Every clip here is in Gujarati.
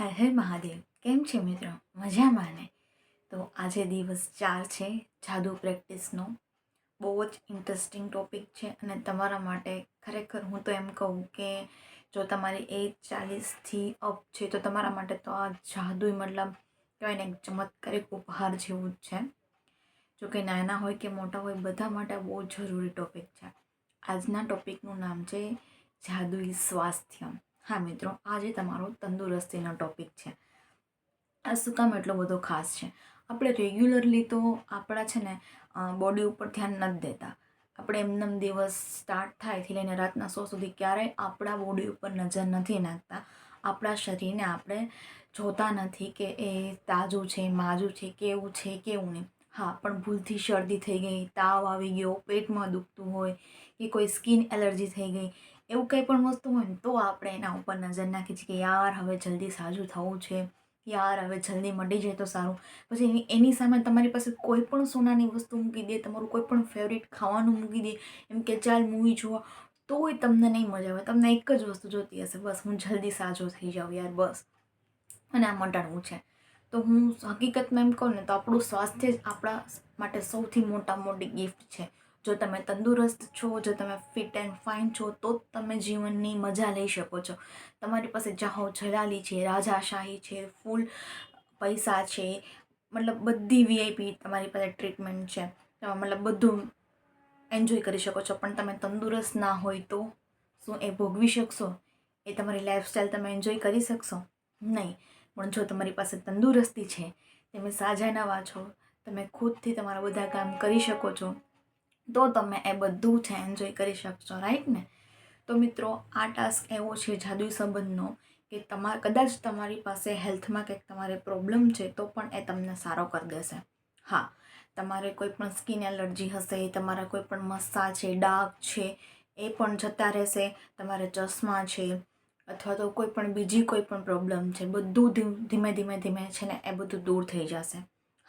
હર હર મહાદેવ, કેમ છે મિત્રો? મજામાં ને? તો આજે દિવસ ચાર છે, જાદુ પ્રેક્ટિસનો. બહુ જ ઇન્ટરેસ્ટિંગ ટોપિક છે અને તમારા માટે ખરેખર હું તો એમ કહું કે જો તમારી એજ ચાલીસથી અપ છે, તો તમારા માટે તો આ જાદુ મતલબ કહેવાય ને, એક ચમત્કારિક ઉપહાર જેવું જ છે. જો કે નાના હોય કે મોટા હોય, બધા માટે બહુ જરૂરી ટોપિક છે. આજના ટોપિકનું નામ છે, જાદુઈ સ્વાસ્થ્ય હા મિત્રો, આજે તમારો તંદુરસ્તીનો ટોપિક છે. આ શું કામ એટલો બધો ખાસ છે? આપણે રેગ્યુલરલી તો આપણા છે ને બોડી ઉપર ધ્યાન નથી દેતા. આપણે એમનેમ દિવસ સ્ટાર્ટ થાયથી લઈને રાતના સો સુધી ક્યારેય આપણા બોડી ઉપર નજર નથી નાખતા. આપણા શરીરને આપણે જોતા નથી કે એ તાજું છે, માજું છે, કેવું છે, કેવું નહીં. હા, પણ ભૂલથી શરદી થઈ ગઈ, તાવ આવી ગયો, પેટમાં દુખતું હોય કે કોઈ સ્કિન એલર્જી થઈ ગઈ એવું કંઈ પણ વસ્તુ હોય ને, તો આપણે એના ઉપર નજર નાખી છીએ કે યાર, હવે જલ્દી સાજું થવું છે. યાર, હવે જલ્દી મટી જાય તો સારું. પછી એની એની સામે તમારી પાસે કોઈ પણ સોનાની વસ્તુ મૂકી દે, તમારું કોઈ પણ ફેવરિટ ખાવાનું મૂકી દે, એમ કે ચાલ મૂવી જોવા, તોય તમને નહીં મજા આવે. તમને એક જ વસ્તુ જોતી હશે, બસ હું જલ્દી સાજો થઈ જાઉં યાર, બસ. અને આ મટાડવું છે. તો હું હકીકતમાં એમ કહું ને, તો આપણું સ્વાસ્થ્ય જ આપણા માટે સૌથી મોટા મોટી ગિફ્ટ છે. જો તમે તંદુરસ્ત છો, જો તમે ફિટ એન્ડ ફાઇન છો, તો જ તમે જીવનની મજા લઈ શકો છો. તમારી પાસે જાહો જલાલી છે, રાજાશાહી છે, ફૂલ પૈસા છે, મતલબ બધી વીઆઈપી તમારી પાસે ટ્રીટમેન્ટ છે. મતલબ બધું એન્જોય કરી શકો છો. પણ તમે તંદુરસ્ત ના હોય તો શું એ ભોગવી શકશો? એ તમારી લાઈફસ્ટાઈલ તમે એન્જોય કરી શકશો? નહીં. પણ જો તમારી પાસે તંદુરસ્તી છે, તમે સાજા નવા છો, તમે ખુદથી તમારા બધા કામ કરી શકો છો તો તમે એ બધું છે એન્જોય કરી શકશો રાઈટ ને? તો મિત્રો, આ ટાસ્ક એવો છે જાદુઈ સંબંધનો કે તમારે કદાચ તમારી પાસે હેલ્થમાં કંઈક તમારે પ્રોબ્લેમ છે, તો પણ એ તમને સારો કરી દેશે. હા, તમારે કોઈ પણ સ્કિન એલર્જી હશે, તમારા કોઈ પણ મસ્સા છે, ડાઘ છે, એ પણ જતા રહેશે, તમારે ચશ્મા છે, અથવા તો કોઈ પણ બીજી કોઈ પણ પ્રોબ્લેમ છે, બધું ધીમે ધીમે ધીમે છે ને એ બધું દૂર થઈ જશે.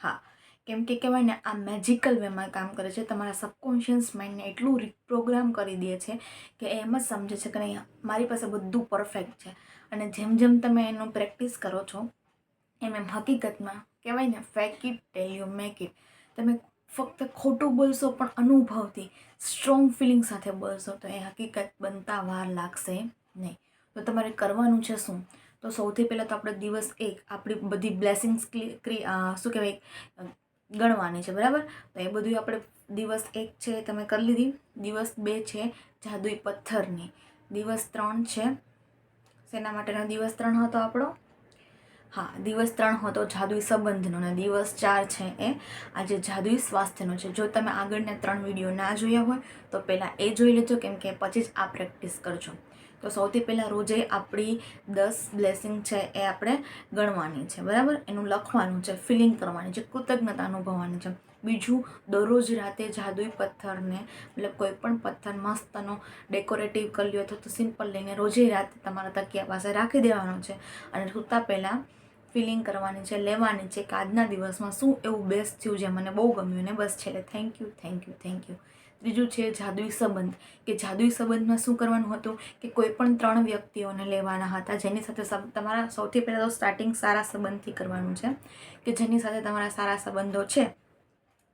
હા કેમ કે કહેવાય ને, આ મેજિકલ વેમાં કામ કરે છે. તમારા સબકોન્શિયસ માઇન્ડને એટલું રિપ્રોગ્રામ કરી દે છે કે એમ જ સમજે છે કે નહીં, મારી પાસે બધું પરફેક્ટ છે. અને જેમ જેમ તમે એનું પ્રેક્ટિસ કરો છો, એમ એમ હકીકતમાં કહેવાય ને fake it till you make it તમે ફક્ત ખોટું બોલશો પણ અનુભવથી સ્ટ્રોંગ ફિલિંગ સાથે બોલશો તો એ હકીકત બનતા વાર લાગશે નહીં. તો તમારે કરવાનું છે શું? તો સૌથી પહેલાં તો આપણે દિવસ એક, આપણી બધી બ્લેસિંગ્સ શું કહેવાય ગણવાની છે, બરાબર? તો એ બધું આપણે દિવસ એક છે તમે કરી લીધી. દિવસ બે છે જાદુઈ પથ્થરની. દિવસ ત્રણ છે શેના માટેનો દિવસ ત્રણ હતો આપણો? હા, દિવસ ત્રણ હતો જાદુઈ સંબંધનો અને દિવસ ચાર છે એ આજે જાદુઈ સ્વાસ્થ્યનો છે. જો તમે આગળના ત્રણ વીડિયો ના જોયા હોય તો પહેલાં એ જોઈ લેજો કેમ કે પછી જ આ પ્રેક્ટિસ કરજો. તો સૌથી પહેલાં રોજે આપણી દસ બ્લેસિંગ છે એ આપણે ગણવાની છે, બરાબર? એનું લખવાનું છે ફિલિંગ કરવાની છે, કૃતજ્ઞતા અનુભવવાની છે. બીજું, દરરોજ રાતે જાદુઈ પથ્થરને, મતલબ કોઈ પણ પથ્થર મસ્તનો ડેકોરેટિવ કરી લ્યો અથવા તો સિમ્પલ લઈને રોજે રાતે તમારા તકિયા પાસે રાખી દેવાનો છે. અને સૂતા પહેલાં ફિલિંગ કરવાની છે, લેવાની છે કે આજના દિવસમાં શું એવું બેસ્ટ થયું જે મને બહુ ગમ્યું ને બસ છેલ્લે. Thank you thank you thank you ત્રીજું છે જાદુઈ સંબંધ. કે જાદુઈ સંબંધમાં શું કરવાનું હતું? કે કોઈ પણ ત્રણ વ્યક્તિઓને લેવાના હતા. જેની સાથે તમારા સૌથી પહેલાં તો સ્ટાર્ટિંગ સારા સંબંધથી કરવાનું છે. કે જેની સાથે તમારા સારા સંબંધો છે,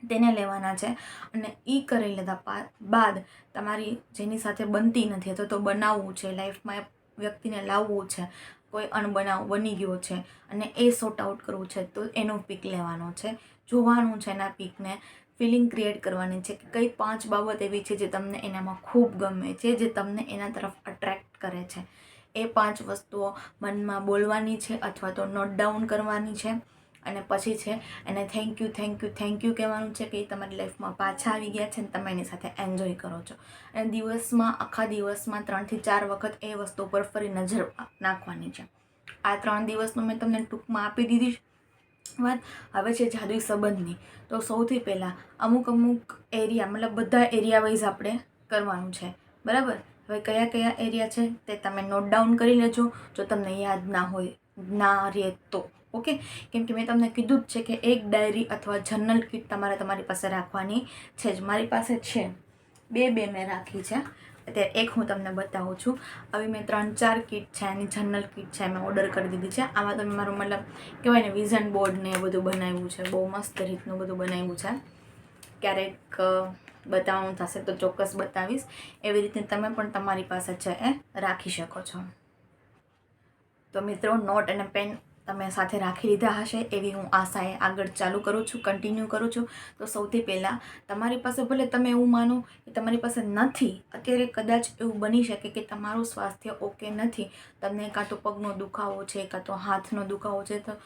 તેને લેવાના છે. અને એ કરી લીધા બાદ તમારી જેની સાથે બનતી નથી, અથવા તો બનાવવું છે, લાઈફમાં વ્યક્તિને લાવવું છે, કોઈ અણબનાવ બની ગયો છે, અને એ સોર્ટ આઉટ કરવું છે, તો એનો પીક લેવાનો છે. જોવાનું છે એના પીકને ફિલિંગ ક્રિએટ કરવાની છે કે કઈ પાંચ બાબત એવી છે જે તમને એનામાં ખૂબ ગમે છે, જે તમને એના તરફ અટ્રેક્ટ કરે છે. એ પાંચ વસ્તુઓ મનમાં બોલવાની છે અથવા તો નોટ ડાઉન કરવાની છે અને પછી છે એને thank you thank you thank you કહેવાનું છે કે એ તમારી લાઈફમાં પાછા આવી ગયા છે અને તમે એની સાથે એન્જોય કરો છો. અને દિવસમાં, આખા દિવસમાં ત્રણથી ચાર વખત એ વસ્તુ પર ફરી નજર નાખવાની છે. આ ત્રણ દિવસનું મેં તમને ટૂંકમાં આપી દીધી વાત હવે છે જાદુઈ સંબંધની. તો સૌથી પહેલાં અમુક અમુક એરિયા મતલબ બધા એરિયા વાઇઝ આપણે કરવાનું છે. બરાબર? હવે કયા કયા એરિયા છે તે તમે નોટ ડાઉન કરી લેજો. જો તમને યાદ ના હોય, ના રહે તો. ઓકે? કેમ કે મેં તમને કીધું જ છે કે એક ડાયરી અથવા જર્નલ કીટ તમારે તમારી પાસે રાખવાની છે જ. મારી પાસે છે. બે બે મેં રાખી છે. અત્યારે એક હું તમને બતાવું છું. આવી મેં ત્રણ ચાર કીટ છે, એની જનરલ કીટ છે મેં ઓર્ડર કરી દીધી છે. આમાં તમે મારું મતલબ કહેવાય ને વિઝન બોર્ડ ને એ બધું બનાવ્યું છે, બહુ મસ્ત રીતનું બધું બનાવ્યું છે. ક્યારેક બતાવવાનું થશે તો ચોક્કસ બતાવીશ. એવી રીતે તમે પણ તમારી પાસે છે એ રાખી શકો છો. તો મિત્રો નોટ અને પેન તમે સાથે રાખી લીધા હશે એવી હું આશાએ આગળ ચાલુ કરું છું કન્ટિન્યુ કરું છું. તો સૌથી પહેલાં તમારી પાસે ભલે તમે એવું માનો કે તમારી પાસે નથી, અત્યારે કદાચ એવું બની શકે કે તમારું સ્વાસ્થ્ય ઓકે નથી. તમને કાં તો પગનો દુખાવો છે, કાં તો હાથનો દુખાવો છે, તો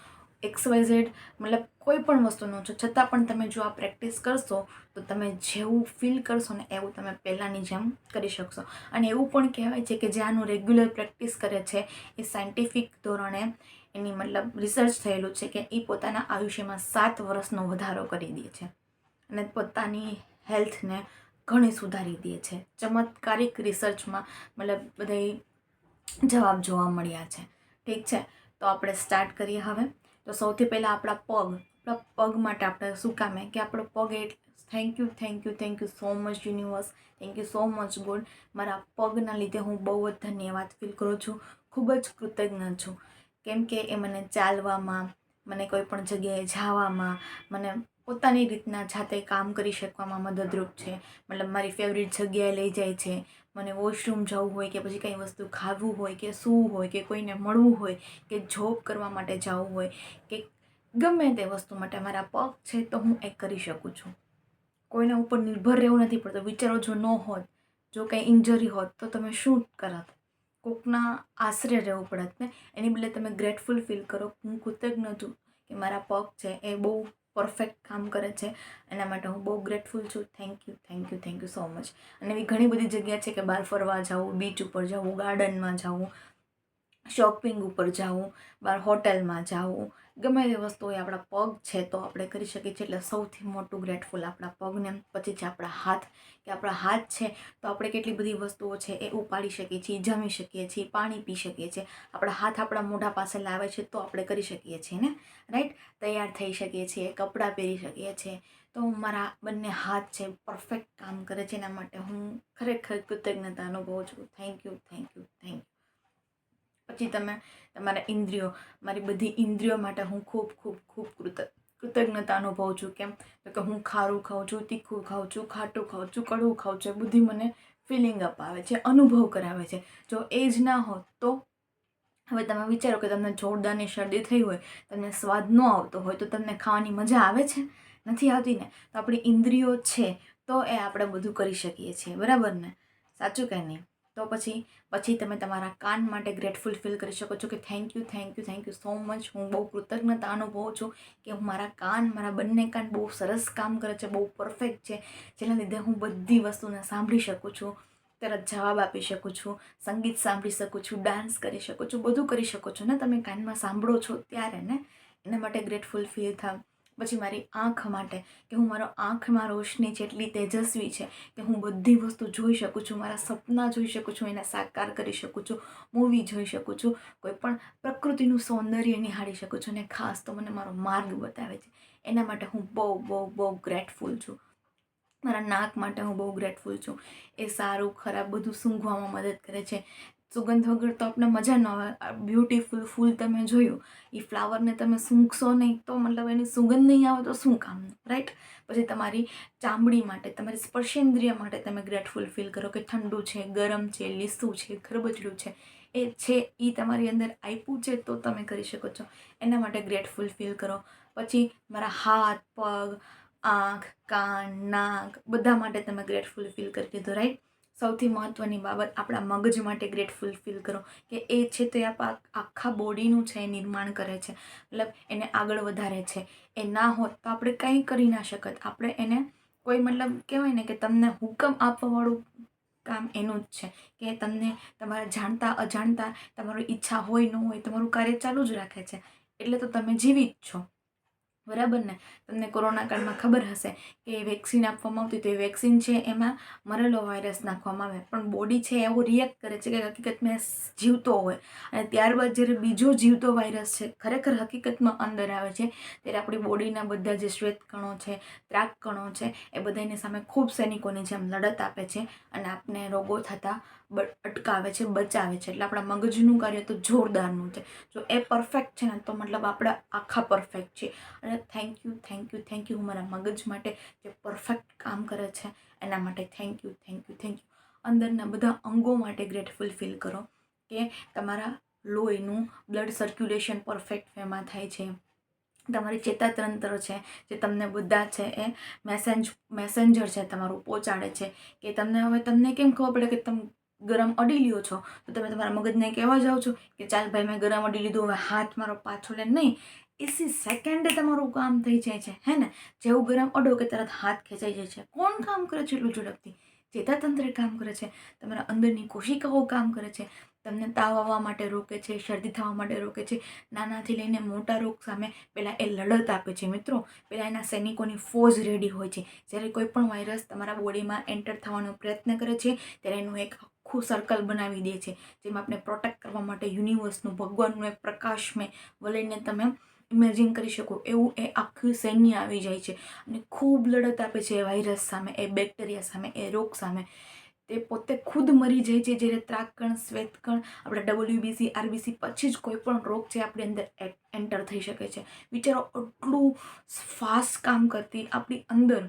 એક્સવાઇઝેડ મતલબ કોઈ પણ વસ્તુનો છો. છતાં પણ તમે જો આ પ્રેક્ટિસ કરશો, તો તમે જેવું ફીલ કરશો ને એવું તમે પહેલાંની જેમ કરી શકશો. અને એવું પણ કહેવાય છે કે જે આનું રેગ્યુલર પ્રેક્ટિસ કરે છે, એ સાયન્ટિફિક ધોરણે એની મતલબ રિસર્ચ થયેલું છે કે એ પોતાના આયુષ્યમાં સાત વર્ષનો વધારો કરી દે છે અને પોતાની હેલ્થને ઘણી સુધારી દે છે. ચમત્કારિક રિસર્ચમાં મતલબ બધા જવાબ જોવા મળ્યા છે. ઠીક છે? તો આપણે સ્ટાર્ટ કરીએ હવે. તો સૌથી પહેલાં આપણા પગ આપણા પગ માટે આપણે શું કામે? કે આપણો પગ એટલે thank you thank you thank you so much universe thank you so much God મારા પગના લીધે હું બહુ જ ધન્યવાદ ફીલ કરું છું. ખૂબ જ કૃતજ્ઞ છું. કેમ કે એ મને ચાલવામાં, મને કોઈ પણ જગ્યાએ જવામાં, મને પોતાની રીતના જાતે કામ કરી શકવામાં મદદરૂપ છે. મતલબ મારી ફેવરિટ જગ્યાએ લઈ જાય છે. મને વોશરૂમ જવું હોય કે પછી કંઈ વસ્તુ ખાવું હોય કે સૂવું હોય કે કોઈને મળવું હોય કે જોબ કરવા માટે જવું હોય કે ગમે તે વસ્તુ માટે મારા પગ છે તો હું એ કરી શકું છું. કોઈના ઉપર નિર્ભર રહેવું નથી પડતું. વિચારો જો ન હોત, જો કંઈ ઇન્જરી હોત તો તમે શું કરત? કોકના આશરે રહેવું પડત ને એની બદલે તમે ગ્રેટફુલ ફીલ કરો. હું કૃતજ્ઞ છું કે મારા પગ છે એ બહુ પરફેક્ટ કામ કરે છે. એના માટે હું બહુ ગ્રેટફુલ છું. Thank you thank you thank you so much અને એવી ઘણી બધી જગ્યા છે કે બહાર ફરવા જવું બીચ ઉપર જવું ગાર્ડનમાં જવું શોપિંગ ઉપર જવું બહાર હોટલમાં જવું ગમે તે વસ્તુ હોય આપણા પગ છે તો આપણે કરી શકીએ છીએ. એટલે સૌથી મોટું ગ્રેટફુલ આપણા પગને. પછી છે આપણા હાથ. કે આપણા હાથ છે તો આપણે કેટલી બધી વસ્તુઓ છે એ ઉપાડી શકીએ છીએ, જમી શકીએ છીએ, પાણી પી શકીએ છીએ. આપણા હાથ આપણા મોઢા પાસે લાવે છે તો આપણે કરી શકીએ છીએ ને? રાઈટ તૈયાર થઈ શકીએ છીએ, કપડાં પહેરી શકીએ છીએ. તો મારા બંને હાથ છે પરફેક્ટ કામ કરે છે. એના માટે હું ખરેખર કૃતજ્ઞતા અનુભવું છું. Thank you thank you thank you પછી તમે, તમારા ઇન્દ્રિયો, મારી બધી ઇન્દ્રિયો માટે હું ખૂબ ખૂબ ખૂબ કૃત, કૃતજ્ઞતા અનુભવું છું. કેમ? તો કે હું ખારું ખાઉં છું, તીખું ખાઉં છું, ખાટું ખાઉં છું, કડવું ખાઉં છું બધી મને ફિલિંગ અપાવે છે, અનુભવ કરાવે છે. જો એ જ ના હોત તો, હવે તમે વિચારો કે તમને જોરદારની શરદી થઈ હોય, તમને સ્વાદ ન આવતો હોય, તો તમને ખાવાની મજા આવે છે? નથી આવતી ને? તો આપણી ઇન્દ્રિયો છે, તો એ આપણે બધું કરી શકીએ છીએ. બરાબર ને? સાચું કે નહીં? તો પછી પછી તમે તમારા કાન માટે ગ્રેટફુલ ફીલ કરી શકો છો કે thank you thank you thank you so much હું બહુ કૃતજ્ઞતા અનુભવું છું કે હું મારા કાન, મારા બંને કાન બહુ સરસ કામ કરે છે, બહુ પરફેક્ટ છે. જેના લીધે હું બધી વસ્તુને સાંભળી શકું છું, તરત જવાબ આપી શકું છું, સંગીત સાંભળી શકું છું ડાન્સ કરી શકું છું, બધું કરી શકો છો ને તમે કાનમાં સાંભળો છો ત્યારે ને? એના માટે ગ્રેટફુલ ફીલ થાવ પછી મારી આંખ માટે કે હું મારો આંખમાં રોશની જેટલી તેજસ્વી છે કે હું બધી વસ્તુ જોઈ શકું છું, મારા સપના જોઈ શકું છું, એને સાકાર કરી શકું છું મૂવી જોઈ શકું છું, કોઈ પણ પ્રકૃતિનું સૌંદર્ય નિહાળી શકું છું અને ખાસ તો મને મારો માર્ગ બતાવે છે. એના માટે હું બહુ બહુ બહુ ગ્રેટફુલ છું. મારા નાક માટે હું બહુ ગ્રેટફુલ છું. એ સારું, ખરાબ બધું સૂંઘવામાં મદદ કરે છે. સુગંધ વગર તો આપણે મજા ન આવે. બ્યુટીફુલ ફૂલ તમે જોયું એ ફ્લાવરને તમે સૂંઘશો નહીં તો મતલબ એની સુગંધ નહીં આવે તો શું કામ? રાઈટ પછી તમારી ચામડી માટે, તમારી સ્પર્શેન્દ્રિય માટે તમે ગ્રેટફુલ ફીલ કરો કે ઠંડુ છે, ગરમ છે, લીસું છે ખરબચડું છે. એ છે એ તમારી અંદર આપ્યું છે તો તમે કરી શકો છો. એના માટે ગ્રેટફુલ ફીલ કરો. પછી મારા હાથ, પગ, આંખ, કાન, નાક, બધા માટે તમે ગ્રેટફુલ ફીલ કરી દીધો. રાઈટ સૌથી મહત્ત્વની બાબત આપણા મગજ માટે ગ્રેટફુલ ફીલ કરો કે એ છે તે આપણા આખા બોડીનું છે એ નિર્માણ કરે છે. મતલબ એને આગળ વધારે છે. એ ના હોત તો આપણે કંઈ કરી ના શકત. આપણે એને કોઈ મતલબ કહેવાય ને કે તમને હુકમ આપવાવાળું કામ એનું જ છે કે તમને તમારા જાણતા અજાણતા તમારી ઈચ્છા હોય ન હોય તમારું કાર્ય ચાલુ જ રાખે છે. એટલે તો તમે જીવી જ છો. બરાબર ને? તમને કોરોના કાળમાં ખબર હશે કે વેક્સિન આપવામાં આવતી તો એ વેક્સિન છે એમાં મરેલો વાયરસ નાખવામાં આવે. પણ બોડી છે એવો રિએક્ટ કરે છે કે હકીકતમાં જીવતો હોય. અને ત્યારબાદ જ્યારે બીજો જીવતો વાયરસ છે, ખરેખર હકીકતમાં અંદર આવે છે, ત્યારે આપણી બોડીના બધા જે શ્વેત કણો છે ત્રાક કણો છે, એ બધાની સામે ખૂબ સૈનિકોની જેમ લડત આપે છે અને આપને રોગો થતાં અટકાવે છે, બચાવે છે. એટલે આપણા મગજનું કાર્ય તો જોરદારનું છે. જો એ પરફેક્ટ છે ને, તો મતલબ આપણા આખા પરફેક્ટ છે. અને thank you thank you thank you મારા મગજ માટે જે પરફેક્ટ કામ કરે છે, એના માટે thank you thank you thank you અંદરના બધા અંગો માટે ગ્રેટફુલ ફીલ કરો કે તમારા લોહીનું બ્લડ સર્ક્યુલેશન પરફેક્ટ વેમાં થાય છે. તમારી ચેતાતંત્ર છે, જે તમને બધા છે એ મેસેન્જ મેસેન્જર છે તમારું પહોંચાડે છે કે તમને હવે તમને કેમ ખબર પડે કે તમે ગરમ અડી લ્યો છો? તો તમે તમારા મગજને કહેવા જાઓ છો કે ચાલ ભાઈ મેં ગરમ અડી લીધું, હવે હાથ મારો પાછો લે. નહીં એસી સેકન્ડે તમારું કામ થઈ જાય છે, હે ને? જેવું ગરમ અડો કે તરત હાથ ખેંચાઈ જાય છે. કોણ કામ કરે છે એટલું ઝડપથી? ચેતાતંત્ર કામ કરે છે, તમારા અંદરની કોશિકાઓ કામ કરે છે, તમને તાવ આવવા માટે રોકે છે, શરદી થવા માટે રોકે છે, નાનાથી લઈને મોટા રોગ સામે પહેલાં એ લડત આપે છે, મિત્રો. પહેલાં એના સૈનિકોની ફોજ રેડી હોય છે. જ્યારે કોઈ પણ વાયરસ તમારા બોડીમાં એન્ટર થવાનો પ્રયત્ન કરે છે, ત્યારે એનું એક આખું સર્કલ બનાવી દે છે. જેમાં આપણે પ્રોટેક્ટ કરવા માટે યુનિવર્સનું ભગવાનનું એક પ્રકાશમય વલયને તમે ઇમેજિન કરી શકો. એવું એ આખું સૈન્ય આવી જાય છે. અને ખૂબ લડત આપે છે એ વાયરસ સામે, એ બેક્ટેરિયા સામે, એ રોગ સામે. તે પોતે ખુદ મરી જાય છે જ્યારે ત્રાકણ શ્વેતકણ, આપણે ડબલ્યુબીસી આરબીસી પછી જ કોઈ પણ રોગ છે આપણી અંદર એન્ટર થઈ શકે છે. વિચારો આટલું ફાસ્ટ કામ કરતી આપણી અંદર.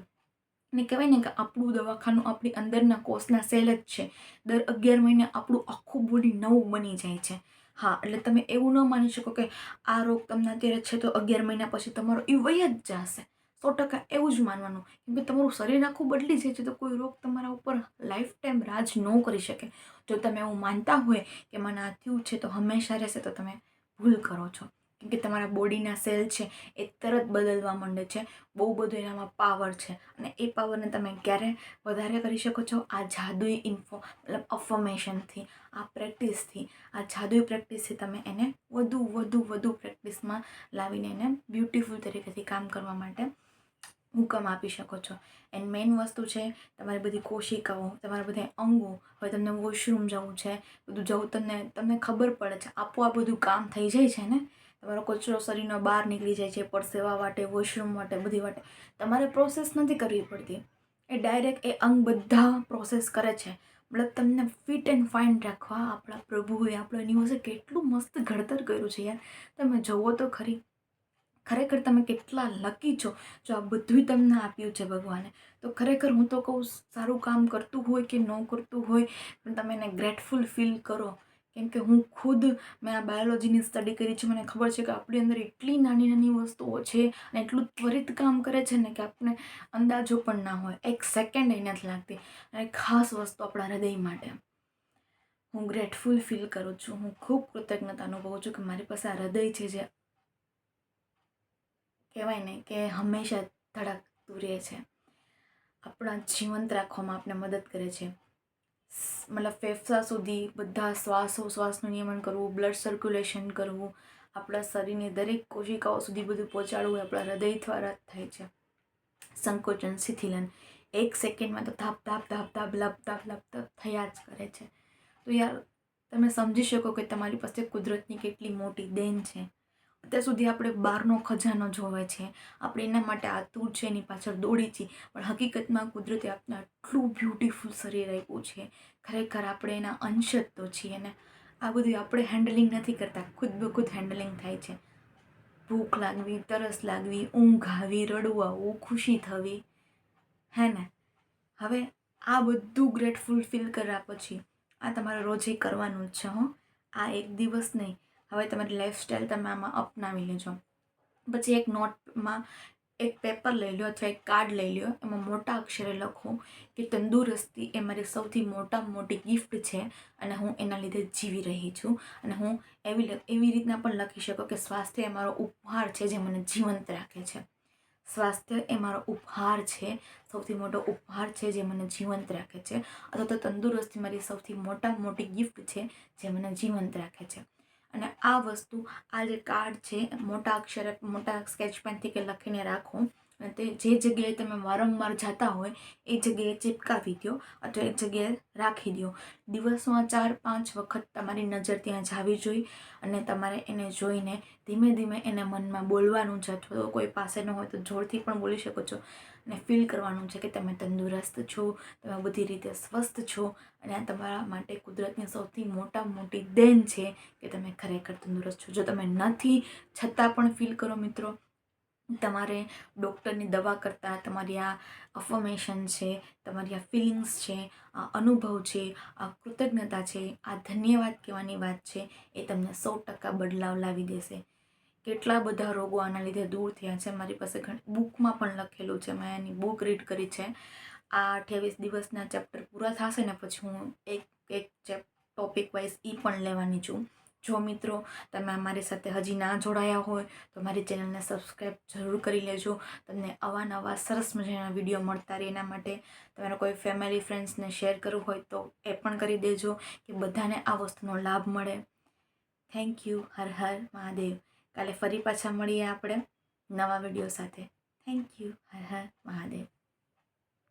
ને કહેવાય ને કે આપણું દવાખાનું આપણી અંદરના કોષના સેલ જ છે. દર અગિયાર મહિને આપણું આખું બોડી નવું બની જાય છે. હા, એટલે તમે એવું ન માની શકો કે આ રોગ તમને અત્યારે છે તો અગિયાર મહિના પછી તમારો એ વય જ જશે. સો ટકા એવું જ માનવાનું. કેમ કે તમારું શરીર આખું બદલી જાય છે તો કોઈ રોગ તમારા ઉપર લાઈફ ટાઈમ રાજ ન કરી શકે. જો તમે એવું માનતા હોય કે મને આ થયું છે તો હંમેશા રહેશે તો તમે ભૂલ કરો છો. કે તમારા બોડીના સેલ છે એ તરત બદલવા માંડે છે. બહુ બધું એનામાં પાવર છે. અને એ પાવરને તમે ક્યારે વધારે કરી શકો છો? આ જાદુઈ ઇન્ફો મતલબ અફર્મેશનથી આ પ્રેક્ટિસથી આ જાદુઈ પ્રેક્ટિસથી તમે એને વધુ વધુ વધુ પ્રેક્ટિસમાં લાવીને એને બ્યુટિફુલ તરીકેથી કામ કરવા માટે હુકમ આપી શકો છો. એન્ડ મેઇન વસ્તુ છે, તમારી બધી કોશિકાઓ, તમારા બધા અંગો, હવે તમને વોશરૂમ જવું છે, બધું જવું, તમને તમને ખબર પડે છે, આપોઆપ બધું કામ થઈ જાય છે ને? તમારો કચરો શરીરનો બહાર નીકળી જાય છે પરસેવા માટે વોશરૂમ માટે, બધી માટે. તમારે પ્રોસેસ નથી કરવી પડતી. એ ડાયરેક્ટ એ અંગ બધા પ્રોસેસ કરે છે. મતલબ તમને ફિટ એન્ડ ફાઇન રાખવા. આપણા પ્રભુએ આપણા યુનિવર્સે કેટલું મસ્ત ઘડતર કર્યું છે યાર. તમે જુઓ તો ખરી, ખરેખર તમે કેટલા લકી છો જો આ બધું તમને આપ્યું છે ભગવાને. તો ખરેખર હું તો કહું, સારું કામ કરતું હોય કે ન કરતું હોય, પણ તમે એને ગ્રેટફુલ ફીલ કરો. કેમ કે હું ખુદ મેં આ બાયોલોજીની સ્ટડી કરી છે, મને ખબર છે કે આપણી અંદર એટલી નાની નાની વસ્તુઓ છે અને એટલું ત્વરિત કામ કરે છે ને કે આપણે અંદાજો પણ ના હોય, એક સેકન્ડ એ નથી લાગતી. અને ખાસ વસ્તુ આપણા હૃદય માટે. હું ગ્રેટફુલ ફીલ કરું છું, હું ખૂબ કૃતજ્ઞતા અનુભવું છું કે મારી પાસે આ હૃદય છે જે કહેવાય ને કે હંમેશા ધડકતું રહે છે. આપણા જીવંત રાખવામાં આપણે મદદ કરે છે. મતલબ ફેફસા સુધી બધા શ્વાસો શ્વાસનું નિયમન કરવું બ્લડ સર્ક્યુલેશન કરવું, આપણા શરીરની દરેક કોશિકાઓ સુધી બધું પહોંચાડવું આપણા હૃદય દ્વારા થાય છે. સંકોચન, શિથિલન, એક સેકન્ડમાં તો ધાપ ધાપ ધાપ ધાપ, લપ ધાપ લપ ધાપ થયા જ કરે છે. તો યાર, તમે સમજી શકો કે તમારી પાસે કુદરતની કેટલી મોટી દેન છે. અત્યાર સુધી આપણે બહારનો ખજાનો જોવે છે. આપણે એના માટે આતુર છે, એની પાછળ દોડી છીએ પણ હકીકતમાં કુદરતે આપણે આટલું બ્યુટિફુલ શરીર આપ્યું છે. ખરેખર આપણે એના અંશ જ તો છીએ ને. આ બધું આપણે હેન્ડલિંગ નથી કરતા. ખુદ બખુદ હેન્ડલિંગ થાય છે. ભૂખ લાગવી, તરસ લાગવી, ઊંઘ આવી, રડવું આવવું, ખુશી થવી. હે ને? હવે આ બધું ગ્રેટફુલ ફીલ કર્યા પછી આ તમારે રોજે કરવાનું જ છે હો. આ એક દિવસ નહીં. હવે તમારી લાઈફસ્ટાઈલ તમે આમાં અપનાવી લેજો. પછી એક નોટમાં એક પેપર લઈ લો અથવા એક કાર્ડ લઈ લો એમાં મોટા અક્ષરે લખો કે તંદુરસ્તી એ મારી સૌથી મોટામાં મોટી ગિફ્ટ છે અને હું એના લીધે જીવી રહી છું. અને હું એવી એવી રીતના પણ લખી શકો કે સ્વાસ્થ્ય એ મારો ઉપહાર છે જે મને જીવંત રાખે છે. સ્વાસ્થ્ય એ મારો ઉપહાર છે, સૌથી મોટો ઉપહાર છે જે મને જીવંત રાખે છે. અથવા તો તંદુરસ્તી મારી સૌથી મોટા મોટી ગિફ્ટ છે જે મને જીવંત રાખે છે. અને આ વસ્તુ આ જે કાર્ડ છે, મોટા અક્ષરે, મોટા સ્કેચ પેનથી કે લખીને રાખો, અને તે જે જગ્યાએ તમે વારંવાર જતા હોય, એ જગ્યાએ ચિપકાવી દો અથવા એ જગ્યાએ રાખી દો. દિવસમાં ચાર, પાંચ વખત તમારી નજર ત્યાં જાવી જોઈએ અને તમારે એને જોઈને ધીમે ધીમે એને મનમાં બોલવાનું છે અથવા કોઈ પાસે ન હોય તો જોરથી પણ બોલી શકો છો. અને ફીલ કરવાનું છે કે તમે તંદુરસ્ત છો, તમે બધી રીતે સ્વસ્થ છો અને આ તમારા માટે કુદરતની સૌથી મોટા મોટી દેન છે કે તમે ખરેખર તંદુરસ્ત છો. જો તમે નથી, છતાં પણ ફીલ કરો મિત્રો, તમારે ડૉક્ટરની દવા કરતાં તમારી આ અફર્મેશન છે, તમારી આ ફિલિંગ્સ છે, આ અનુભવ છે, આ કૃતજ્ઞતા છે, આ ધન્યવાદ કહેવાની વાત છે, એ તમને સો ટકા બદલાવ લાવી દેશે. કેટલા બધા રોગો આના લીધે દૂર થયા છે. મારી પાસે ઘણી, બુકમાં પણ લખેલું છે. મેં એની બુક રીડ કરી છે. આ અઠ્યાવીસ દિવસના ચેપ્ટર પૂરા થશે ને પછી હું એક એક ચેપ, ટોપિક વાઇઝ એ પણ લેવાની છું. જો મિત્રો તમે અમારી સાથે હજી ના જોડાયા હોય તો મારી ચેનલને સબસ્ક્રાઈબ જરૂર કરી લેજો. તમને અવાનવા સરસ મજાના વીડિયો મળતા રહે એના માટે. તમારા કોઈ ફેમિલી, ફ્રેન્ડ્સને શેર કરવું હોય તો એ પણ કરી દેજો કે બધાને આ વસ્તુનો લાભ મળે. Thank you. હર હર મહાદેવ. કાલે ફરી પાછા મળીએ આપણે નવા વીડિયો સાથે. Thank you Har Har Mahadev.